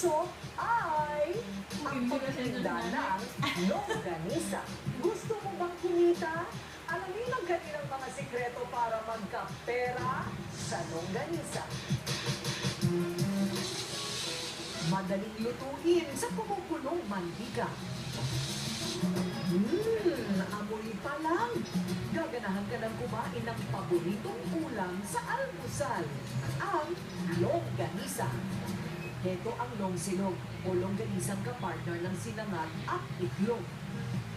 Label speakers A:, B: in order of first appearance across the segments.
A: piso ay ang pagtinda ng longganisa. Gusto mo bang kumita? Alamin ang kanilang mga sikreto para magkapera sa longganisa. Madaling lutuin sa kumukulong mantika. Mmm, amoy pa lang. Gaganahan ka ng kumain ng paboritong ulam sa almusal, ang longganisa. Heto ang longsilog o longganisang kapartner ng sinangag at itlog.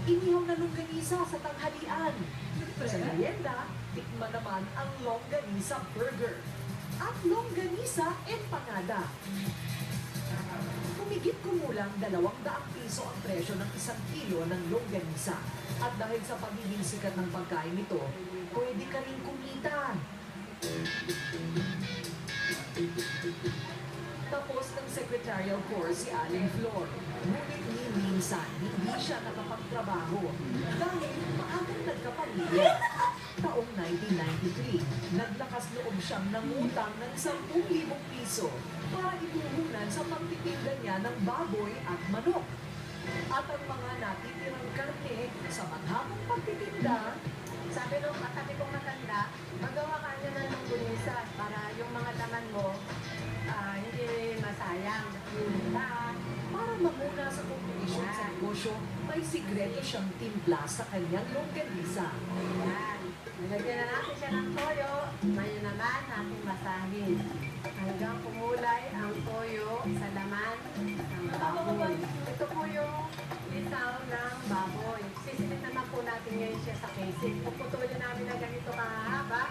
A: Inihaw na longganisa sa tanghalian. Sa merienda, tikman naman ang longganisa burger at longganisa empanada. Humigit kumulang dalawang daang piso ang presyo ng isang kilo ng longganisa. At dahil sa pagiging sikat ng pagkain nito, Tapos ng secretarial course si Allen Flor. Ngunit ni minsan, hindi siya nakapagtrabaho dahil maagang nagkapamilya. Taong 1993, naglakas loob siyang nangutang ng 10,000 piso para ipuhunan sa pagtitinda niya ng baboy at manok. At ang mga natitirang karne sa mathabang pagtitinda,
B: Sabi nung
A: mamuna sa kompetisyon sa negosyo, may sigreto siyang timpla sa kanyang longganisa.
B: yan. Nilagyan na natin siya ng toyo. Ngayon naman, natin masahin. Hanggang kumulay ang toyo sa laman ng baboy. Ito po yung isaw ng baboy. Sisilip naman po natin ngayon siya sa casing. Puputulin namin na ganito kahaba.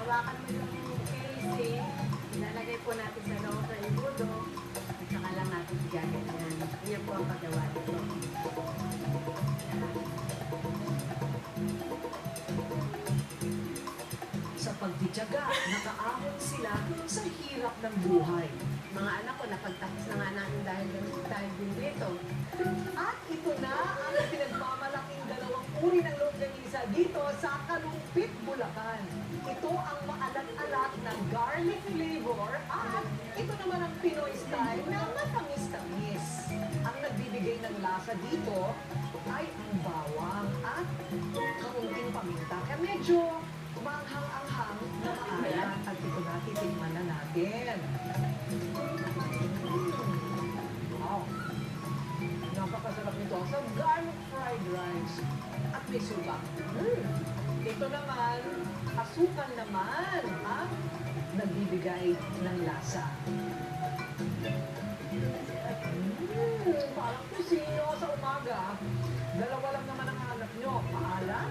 B: Hawakan mo yung casing. Ilalagay po natin sa loob ng ibudo. At saka lang natin gaganyan. Yan po ang paggawa nito.
A: Sa pagtityaga, nakaahon sila sa hirap ng buhay.
B: Mga anak ko, napagtapos na nga namin dahil, dahil din dito.
A: At ito na ang pinagmamalaking dalawang uri ng longganisa dito sa Kalumpit, Bulacan. Ito ang maalat-alat ng garlic flavor at ito naman ang Pinoy style na matamis-tamis. Lasa dito ay ang bawang at kaunting paminta. Kaya medyo manghang-anghang na maalat. At ito na, titingnan na natin. Wow. Napakasarap nito. Sa garlic fried rice. At may suka. Mm. Ito naman, asukal naman ang nagbibigay ng lasa. Mm, parang kusino sa umaga. Dalawa lang naman ang hanap nyo. Maalam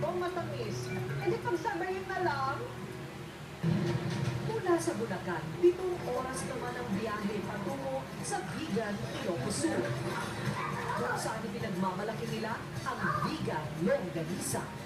A: o matamis. E di pagsabayin na lang, Mula sa Bulacan, pitong oras naman ang biyahe patungo sa Bigan, Ilocos Sur. Kung saan ipinagmamalaki nila ang Bigan Longganisa.